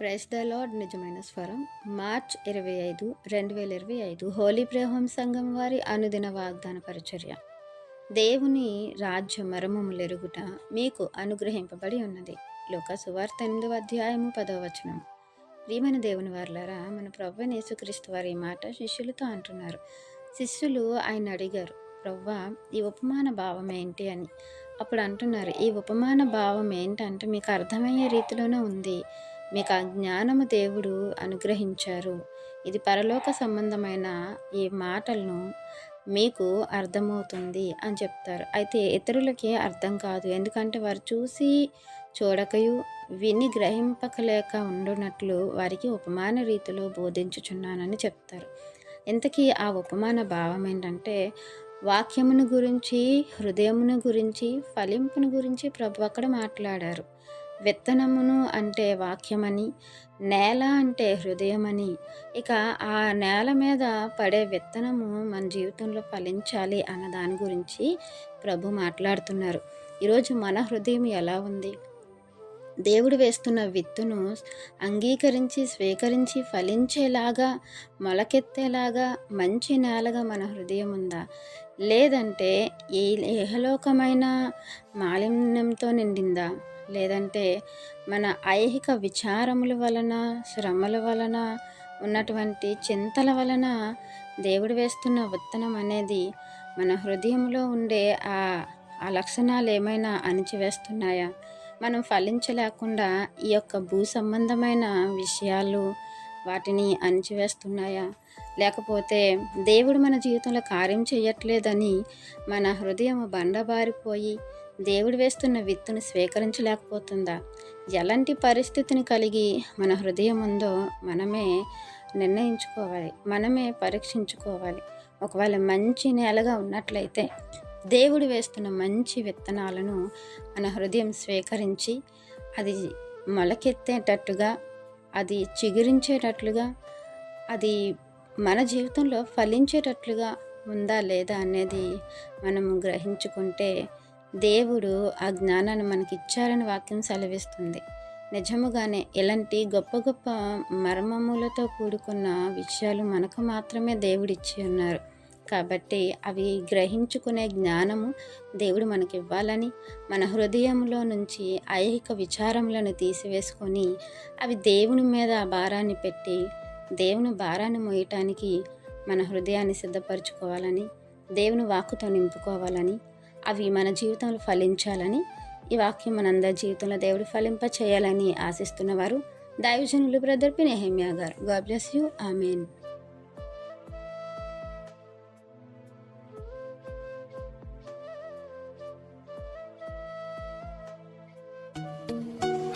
Press the lord నిజమైన స్వరం. March ఇరవై ఐదు రెండు వేల ఇరవై ఐదు. హోలీ ప్రేహోం సంఘం వారి అనుదిన వాగ్దాన పరిచర్య. దేవుని రాజ్య మరమములెరుగుట మీకు అనుగ్రహింపబడి ఉన్నది. లోక సువార్త ఎనిమిదవ అధ్యాయము పదవ వచనం. ప్రియమైన దేవుని వారులారా మన ప్రభు యేసుక్రీస్తు వారి మాట శిష్యులతో అంటున్నారు. శిష్యులు ఆయన అడిగారు ప్రవ్వా ఈ ఉపమాన భావం ఏంటి? అని. అప్పుడు అంటున్నారు ఈ ఉపమాన భావం ఏంటంటే మీకు అర్థమయ్యే రీతిలోనే ఉంది. మీకు ఆ జ్ఞానము దేవుడు అనుగ్రహించారు. ఇది పరలోక సంబంధమైన ఈ మాటలను మీకు అర్థమవుతుంది అని చెప్తారు. అయితే ఇతరులకి అర్థం కాదు. ఎందుకంటే వారు చూసి చూడకయు విని గ్రహింపకలేక ఉండునట్లు వారికి ఉపమాన రీతిలో బోధించుచున్నానని చెప్తారు. ఇంతకీ ఆ ఉపమాన భావం ఏంటంటే వాక్యమును గురించి హృదయమును గురించి ఫలింపును గురించి ప్రభు అక్కడ మాట్లాడారు. విత్తనమును అంటే వాక్యమని నేల అంటే హృదయమని. ఇక ఆ నేల మీద పడే విత్తనము మన జీవితంలో ఫలించాలి అన్న దాని గురించి ప్రభు మాట్లాడుతున్నారు. ఈరోజు మన హృదయం ఎలా ఉంది? దేవుడు వేస్తున్న విత్తును అంగీకరించి స్వీకరించి ఫలించేలాగా మొలకెత్తేలాగా మంచి నేలగా మన హృదయం ఉందా లేదంటే ఏ ఏహలోకమైన మాలిన్యంతో నిండిందా? లేదంటే మన ఐహిక విచారముల వలన శ్రమల వలన ఉన్నటువంటి చింతల వలన దేవుడు వేస్తున్న విత్తనం అనేది మన హృదయంలో ఉండే ఆ ఆ లక్షణాలు ఏమైనా అణిచివేస్తున్నాయా? మనం ఫలించలేకుండా ఈ యొక్క భూ సంబంధమైన విషయాలు వాటిని అణిచివేస్తున్నాయా? లేకపోతే దేవుడు మన జీవితంలో కార్యం చేయట్లేదని మన హృదయం బండబారిపోయి దేవుడు వేస్తున్న విత్తును స్వీకరించలేకపోతుందా? ఎలాంటి పరిస్థితిని కలిగి మన హృదయం ఉందో మనమే నిర్ణయించుకోవాలి మనమే పరీక్షించుకోవాలి. ఒకవేళ మంచి నేలగా ఉన్నట్లయితే దేవుడు వేస్తున్న మంచి విత్తనాలను మన హృదయం స్వీకరించి అది మొలకెత్తేటట్టుగా అది చిగురించేటట్లుగా అది మన జీవితంలో ఫలించేటట్లుగా ఉందా లేదా అనేది మనము గ్రహించుకుంటే దేవుడు ఆ జ్ఞానాన్ని మనకి ఇచ్చారని వాక్యం సెలవిస్తుంది. నిజముగానే ఇలాంటి గొప్ప గొప్ప మర్మములతో కూడుకున్న విషయాలు మనకు మాత్రమే దేవుడిచ్చి ఉన్నారు. కాబట్టి అవి గ్రహించుకునే జ్ఞానము దేవుడు మనకి ఇవ్వాలని మన హృదయంలో నుంచి ఐహిక విచారములను తీసివేసుకొని అవి దేవుని మీద భారాన్ని పెట్టి దేవుని భారాన్ని మోయటానికి మన హృదయాన్ని సిద్ధపరచుకోవాలని దేవుని వాక్కుతో నింపుకోవాలని అవి మన జీవితంలో ఫలించాలని ఈ వాక్యం మనందరి జీవితంలో దేవుడు ఫలింప చేయాలని ఆశిస్తున్నవారు. దైవజనులు బ్రదర్ పి నెహమ్యా గారు. God bless you. Amen.